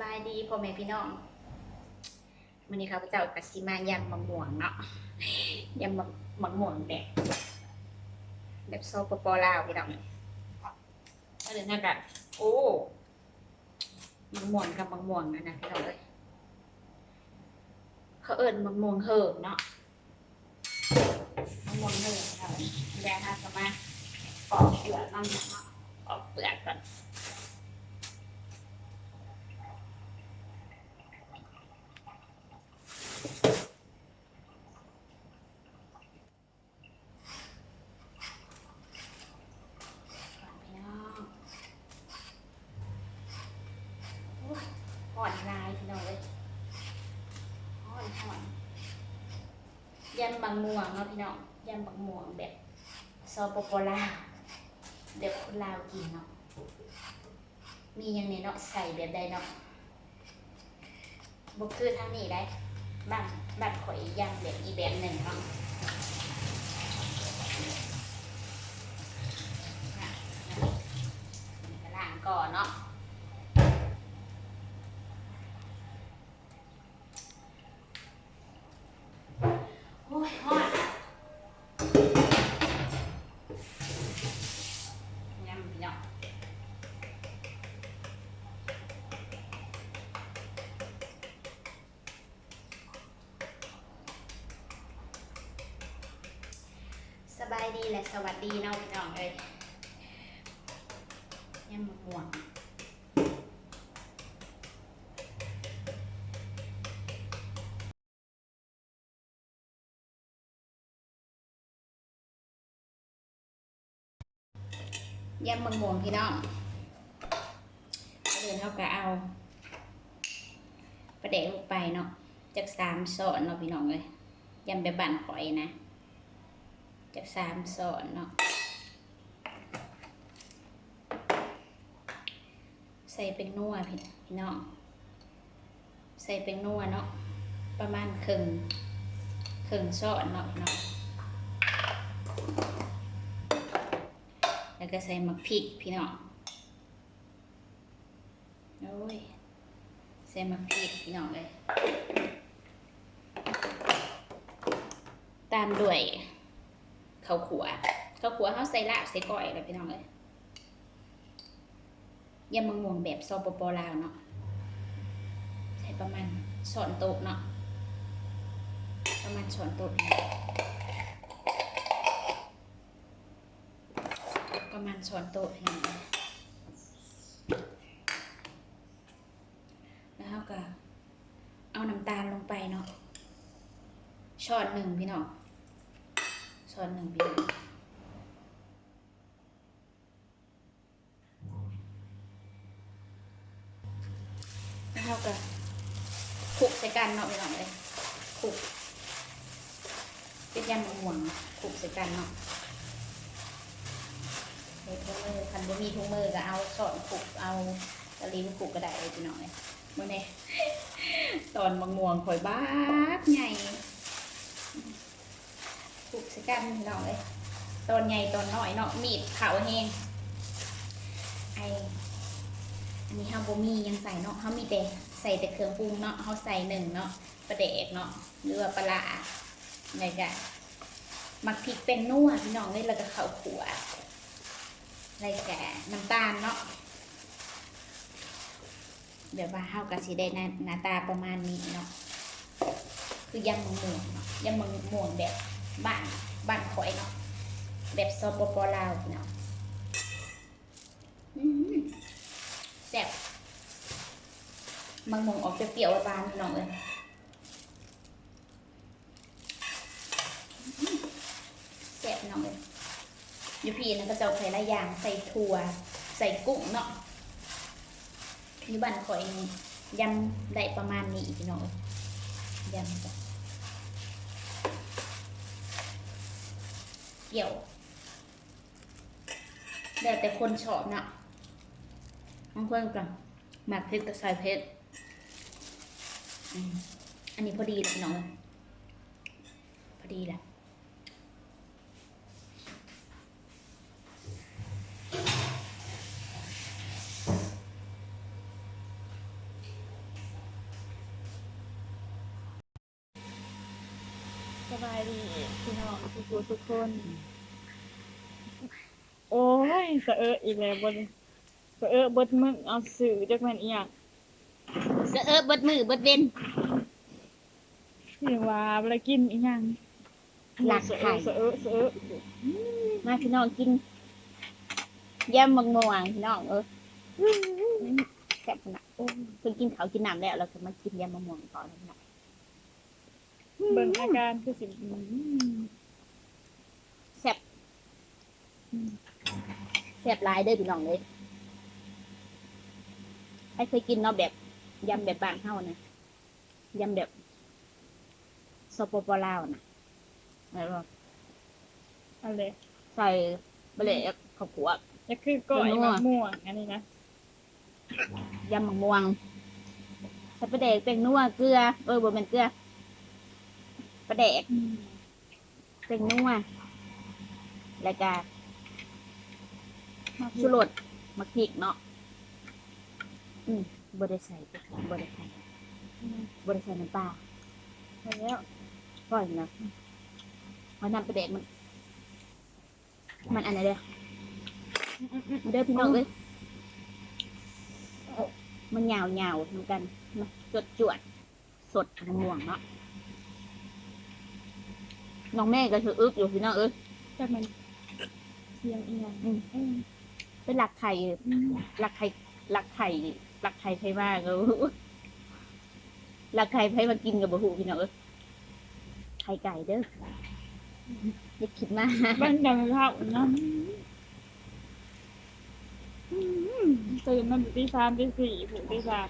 บายดีพ่อแม่พี่น้องวันนี้ข้าพเจ้ากัสิมายำมะม่วงเนาะยำมะมะม่วงแบบแบบโซปปลาวพี่น้องก็เลยน่ากันโอ้มะม่วงกับมะม่วงนะนะพี่น้องเลยเขาเอิญมะม่วงเหิมเนาะมะม่วงเหิมเราแดงค่ะสมาปอกเปลือกมันเนาะปอกเปลือกก่อน พี่น้องโอ้ยห่อนลายพี่น้องเลยห่อนห่อนยำบางม่วงเนาะพี่น้องยำบาหม่วงแบบซอปปลาแบบคนลาวกินเนาะมีอย่างนี้เนาะใส่แบบใดเนาะบุกคือทางนี้ได้บ้านบ้านข่อยยำแบบอีแบบหนึ่งเนาะน่ะ ล้างก่อนเนาะโอ้ยฮอดยำพี่น้องสบายดีและ สวัสดีเนาะพี่น้องเอ้ยยำมะม่วงยำมะม่วงพี่น้องเดินเท่ากับเอา ประเดกลงไปเนาะจากสามสอนเนาะพี่น้องเลยยำแบบบ้านข่อยนะ จากสามสอนเนาะใส่เป็นนัวพี่พี่น้องใส่เป็นนัวเนาะประมาณครึ่งครึ่งช้อนเนาะพี่น้องแล้วก็ใส่หมักพริกพี่น้องโอ้ยใส่หมักพริกพี่น้องเลย ตามด้วย ข้าวขัวข้าวขัวเขาใส่ลาบใส่ก้อยเลยพี่น้องเลยยำมะม่วงแบบซอปปลาวเนาะใช้ประมาณช้อนโต๊ะเนาะประมาณช้อนโต๊ะประมาณช้อนโต๊ะอย่างนี้แล้วเราก็เอาน้ำตาลลงไปเนาะช้อนหนึ่งพี่น้องช้อนหนึ่งพี่น้อง แล้วเราก็คลุกใส่กันเนาะพี่น้องเลยค ลุกเป็นยำมะม่วงคลุกใส่กันเนาะใส่ถุงมือคันบ่มีถุงมือก็เอาสอนคลุกเอาตะลิ้นคลุกก็ได้เลยพี่น้องเลยมื่อนี้ตอนมะม่วงข่อยบ้าใหญ่คลุกใส่กันพี่น้องเลยตอนใหญ่ตอนน้อยเนาะมีดเผาแห้งไออันนี้ฮาบ่มียังใส่เนาะฮามีแต่ ใส่แต่เครื่องปรุงเนาะเฮาใส่หนึ่งเนาะปลาแดกเนาะหรือว่าปลาอะไรก็มักพริกเป็นนัวพี่น้องเลยแล้วก็ข้าวขัวอะไรแก่น้ำตาลเนาะแบบว่าเฮาก็สิได้หน้าหน้าตาประมาณนี้เนาะคือยำมะม่วงเนาะยำมะม่วงแบบบ้านบ้านข่อยเนาะแบบสปปลาวพี่น้องอืม แซ่บ มังมงออกจะเปรี้ยวๆหวานพี่น้องเลยแซ่บพี่น้องเลยยูพี่นะก็จะใส่หลายอย่างใส่ถั่ว ใส่กุ้งเนาะยูบ้านขอยนี่ยำได้ประมาณนี้พี่น้องเลยยำจ้ะเปรี้ยวแล้วแต่คนชอบเนาะบางคนก็หมักเพชรกับใส่เพชร อันนี้พอดีเลยพี่น้องเลยพอดีแหละสบายดีพี่น้องทุกทุกคน โอ้ยสะเอออีกแล้วบนสะเออบนมึงเอาสื่อจากมันอีก ยังเสอะเออเบิดมือเบิดเว้นที่ว่าเวลากินอีหยังหลักสะไข่เอะสะเอะสะเอะมาพี่น้องกินยำมังม่วงพี่น้องเออแซ่บขนาดโอ้ยเพิ่งกินข้าวกินน้ำแล้วเราจะมากินยำมะม่วงต่อแล้วนะเบิ่งอาการคือสิอืมแซ่บแซ่บหลายเด้อพี่น้องเลยใครเคยกินเนาะแบบ ยำแบบบ้านเฮานะยำแบบสปปลาวนะแล้วก็อะไรใส่เบลกข้าวขัวจะคือก้อยนัวมะม่วงอันนี้นะยำมะม่วงใส่ปลาแดกเป็นนัวเกลือเออบ่เป็นเกลือปลาแดกอืมเป็นนัวแล้วก็มาชูรสมะพริกเนาะอืม บ่ได้ใส่พริกบ่ได้ใส่บ่ได้ใส่น้ำปลาไปแล้วปล่อยนะเอาน้ำปลาแดกมัน มันอันไหนเด้อมาเด้อพี่น้องเอ้ยมันยาวยาวๆเหมือนกันมาจวดจวดๆสดมะม่วงเนาะน้องแม่ก็คืออึกอยู่พี่น้องเอ้ยจากมันเสียงอีหยังอืมอืมเป็นหลักไข่อืมหลักไข่หลักไข่ หลักไข่ไทยว่าก็หลักไข่ไทยมากินกับบะหูพี่น้องเอ้ยไข่ไก่เด้ออย่าคิดมากบ้านยังข้าวน้ำตื่นมาตีสามตีสี่ผูกตีสาม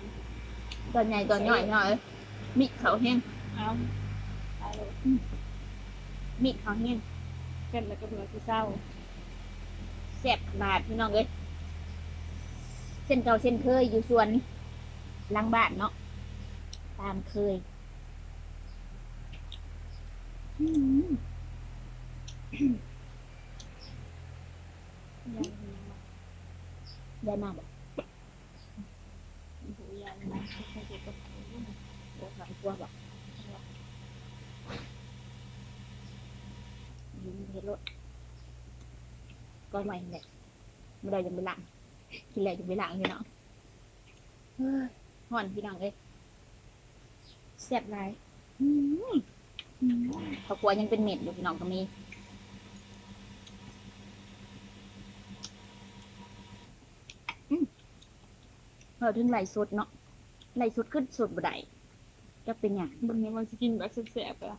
ตอนใหญ่ตอนย่อยเนาะเอ้ยมีเขาวแห้งเอาตายเลยมีเขาวแห้งกันแล้วก็เบื่อที่เศร้าแซ่บขนาดพี่น้องเอ้ย เส้นเก่าเส้นเคยอยู่ส่วนหลังบ้านเนาะตามเคยยายมาบอกผูยังไม่ใช่เด็กกับผูโอ้ค่ะกลัวบอกยิงเฮ็ดรถก็ไม่แหละไม่ได้ยังไปหลัง กินแล้วยังไปหลังพี่น้องเฮ้ยห่อนพี่น้องเอ้ยแซ่บไรเขากลัวยังเป็นเม็ดอยู่พี่น้องก็มีอืมเราถึงไหลสดเนาะไหลสดขึ้นสดบ่ได้จะเป็นอย่างบางทีมันจะกินแบบแสบๆอะ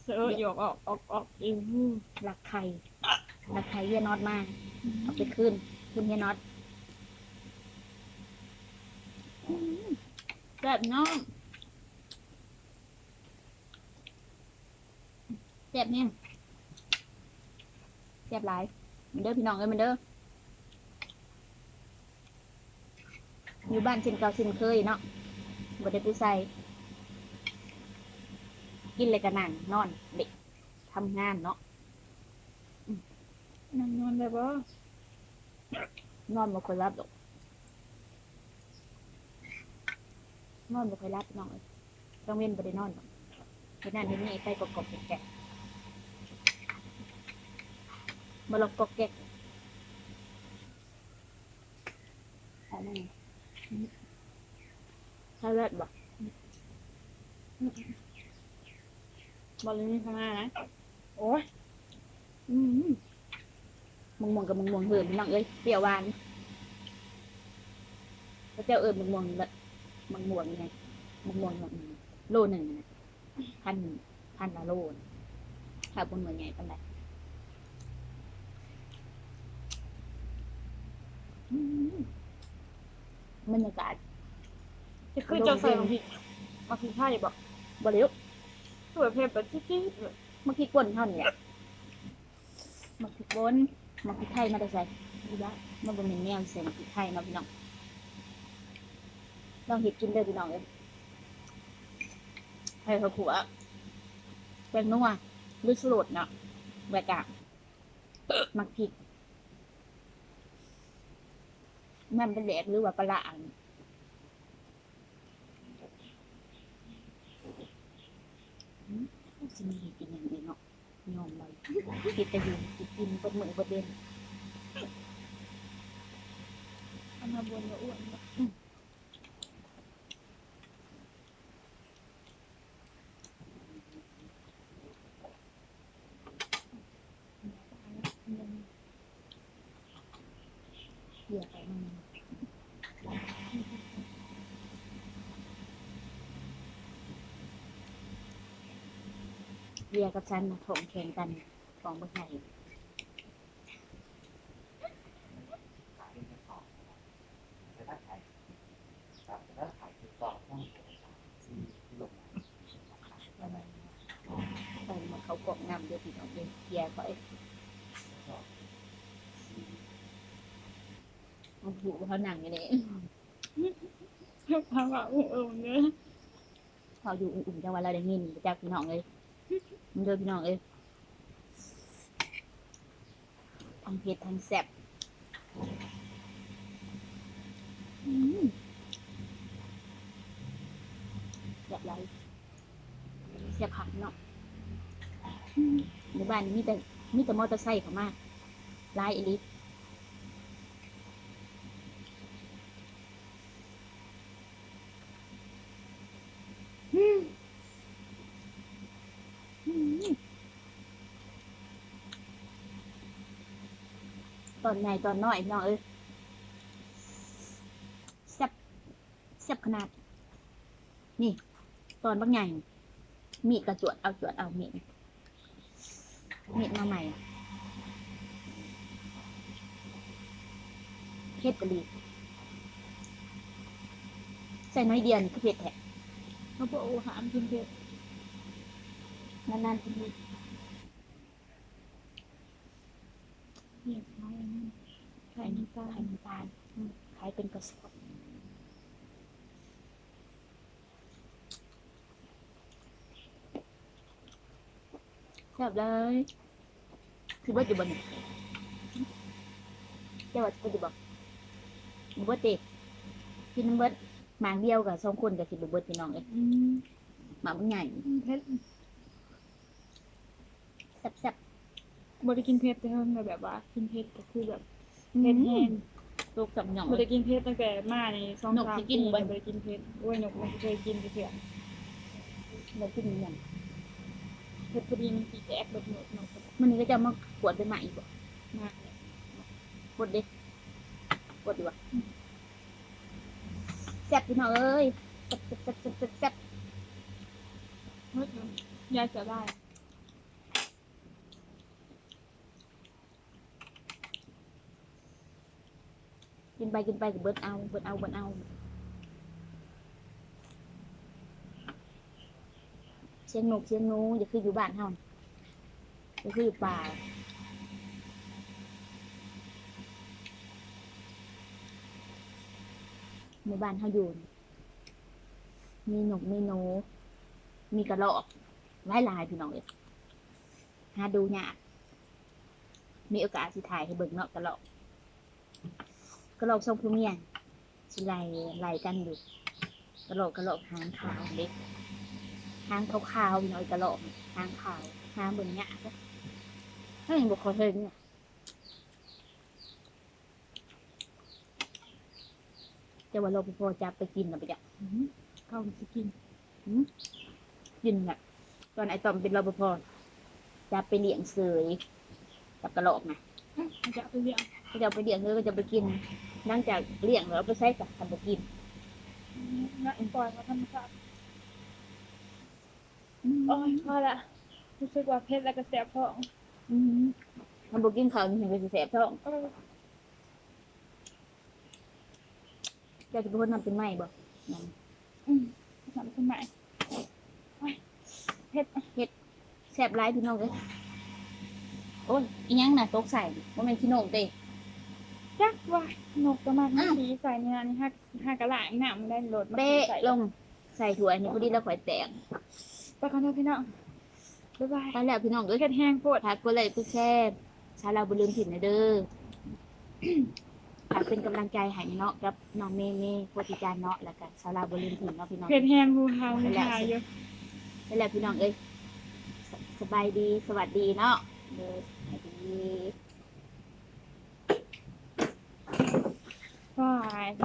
เสือหยอกออกออกออกเองหลักไข่ หลักไข่เฮียน็อตมากเอาไปคืนคืนเฮียน็อตแซ่บน้องแซ่บเนี่ยแซ่บหลายมันเด้อพี่น้องเอ้ยมันเด้ออยู่บ้านช่นเก่าช่นเคยเนาะบ่ได้ไปใส่กินเลยกระหนังนอนเด็กทำงานเนาะ นั่งนอนได้ปะนอนบ่ค่อยรับดอกนอนบ่ค่อยรับน้องต้องเว้นบ่ได้นอนดอกเฮ็ดนั่นเฮ็ดนี่ไปกอกๆแกะๆบ่ลอกกอกแกกเอามาใช่แล้วบ่บอลเลยนี่ข้างหน้านะโอ้ยอืม มึงม่วงกับมึงม่วงเหินพี่น้องเอ้ยเปรี้ยวหวานพระเจ้าเอิญมึงม่วงแบบมึงม่วงยังไงมึงม่วงแบบโลหนึ่งนะพันพันละโลนะถ้าบนเมืองใหญ่ปานใดอืมบรรยากาศจะคือจะใส่มาพริกมาพริกไทยบอกบริวคือแบบเผ็ดแบบจี๊ดๆแบบมักพริกป่นเท่านี้แหละมักพริกป่น มักพริกไทยมาได้ใส่ดีละมันเป็นแนวเส่มักพริกไทยเนาะพี่น้องลองเห็ดกินเด้อพี่น้องเอ้ยให้เขาขัวแป้งนัวหรือสลดเนาะแบบกะมักพริกมันเป็นแหลกหรือว่าปลาร้าอันอืม จะมีเหตุอีกอย่างอื่นเนาะยอมเรา คิดแต่อยู่คิดกินเปิดมือเปิดเด่นอันทำบนก็อ้วนบ่เบียร์ไปมันเบียร์กับฉันนะถงแข่งกัน องเมื่อไหร่ไปมาเขากดนำเดี๋ยวพี่น้องเองเบียร์ก็ไอ้มันถูกเขาหนังอย่างนี้ทำแบบอุ้งเอิงเนื้อเขาอยู่อุ่นๆจังหว่าเราได้ยินจากพี่น้องเลยมันเดินพี่น้องเลย ทั้งเผ็ดทั้งแซ่บอืมแบบไรแซ่บผักเนาะอืมในบ้านนี้มีแต่มีแต่มอเตอร์ไซค์เขามาลายเอลิสอืมอืม ตอนใหญ่ตอนน้อยพี่น้องเอ้ยแซ่บแซ่บขนาด นี่ ตอนบางใหญ่ มีดกระจวดเอาจวดเอามีดมีดมาใหม่เผ็ดกะลีใส่น้อยเดียวนี่คือเผ็ดแท้เขาบอกโอ้หามกินเผ็ดนานๆทีเผ็ดน้อยอันนั้น ไข่น้ำตาไข่ลน้ำตาลอืมขายเป็นกระสอบแซ่บเลยคือเบิดอยู่บนนี่เจ้าว่าสิเบิดอยู่บ่บ่เบิดติกินน้ำเบิดหมางเดียวกับสองคนกับสิบ่เบิดพี่น้องเอ้ยอืมหมามันใหญ่เผ็ดแซ่บบ่ได้กินเผ็ดแต่เพิ่นแบบว่ากินเผ็ดก็คือแบบๆ เผ็ดแห้งลูกกับหน่องบ่ได้กินเผ็ดตั้งแต่มาในสองนกสามสิกิปีนบ่บ่ได้กินเผ็ดโอ้ยนกมันเคยกินเถื่อนเรากินอย่างเผ็ดพอดีมันสิแตกเบิดหมดนกมันนี่ก็จะมากวดเป็นใหม่อีกบ่มากเลยกดดิกดดีกว่าแซ่บพี่น้องเอ้ยแซ่บแซ่บแซ่บแซ่บแซ่บแซ่บเฮ้ยยายจะได้ กินไปกินไปกับเบิดเอาเบิดเอาเบิดเอาเสียงนกเสียงงูอย่าคืออยู่บ้านเฮาอย่าคืออยู่ป่าในบ้านเฮาอยู่ มีนกมีหนู มีกระรอกหลายหลายพี่น้องเลยหาดูยากมีโอกาสสิถ่ายให้เบิ่งเนาะกระรอก กระโหลกทรงผู้เมียสิไล่ไล่กันอยู่กระโหลกกระโหลกหางขาวเล็กหางขาวๆพี่น้อยกระโหลกหางขาวหางเบิ่งหยาก็ถ้าอย่างบอกเขาเห็นเนี่ยจะว่าเราพอจับไปกินนะไปจ้ะอื้อหือเขาสิกินกินแหละตอนไอ้ตอมเป็นรปภจับไปเลี้ยงเสยกับกระโหลกนะอื้อมันจะเอาไปเลี้ยง ก็จะเอาไปเลี้ยงเลยก็จะไปกินหลังจากเลี้ยงแล้วเอาไปใส่กับทำไปกินนะปล่อยมาธรรมชาติโอ้ยพอละรู้สึกว่าเผ็ดแล้วก็แสบท้องอืมทำบุกินข้าวมันถึงจะแสบท้องเออเจ้าจะเป็นคนทำเป็นไหมบ่นั่นอืมทำขึ้นใหม่โอ้ยเผ็ดแสบร้ายพี่น้องเลยโอ้ยอีหยังน่ะตกใส่ว่ามันขี้โหนงเต้ จักว่านกประมาณอ้าวสีใส่เนี่ยนี่ห้าห้ากระหล่างหนามนได้โหลดมาเป๊ะใส่ลงใส่ถั่วอันนี้พอดีแล้วข่อยแตกไปก่อนเถอะพี่น้องบ๊ายบายไปแล้วพี่น้องเอ้ยเผ็ดแห้งโพดฝากกดไลค์กดแชร์ชาลาบุลืมถิ่นนะเด้อฝากเป็นกำลังใจให้เนาะกับน้องเมย์เมย์โพธิจารย์เนาะแล้วก็ชาลาบุลืมถิ่นเนาะพี่น้องเผ็ดแห้งฮูฮาฮูฮาเยอะไปแล้วพี่น้องเอ้ยสสบายดีสวัสดีเนาะเด้อสบายดี ว้ายเ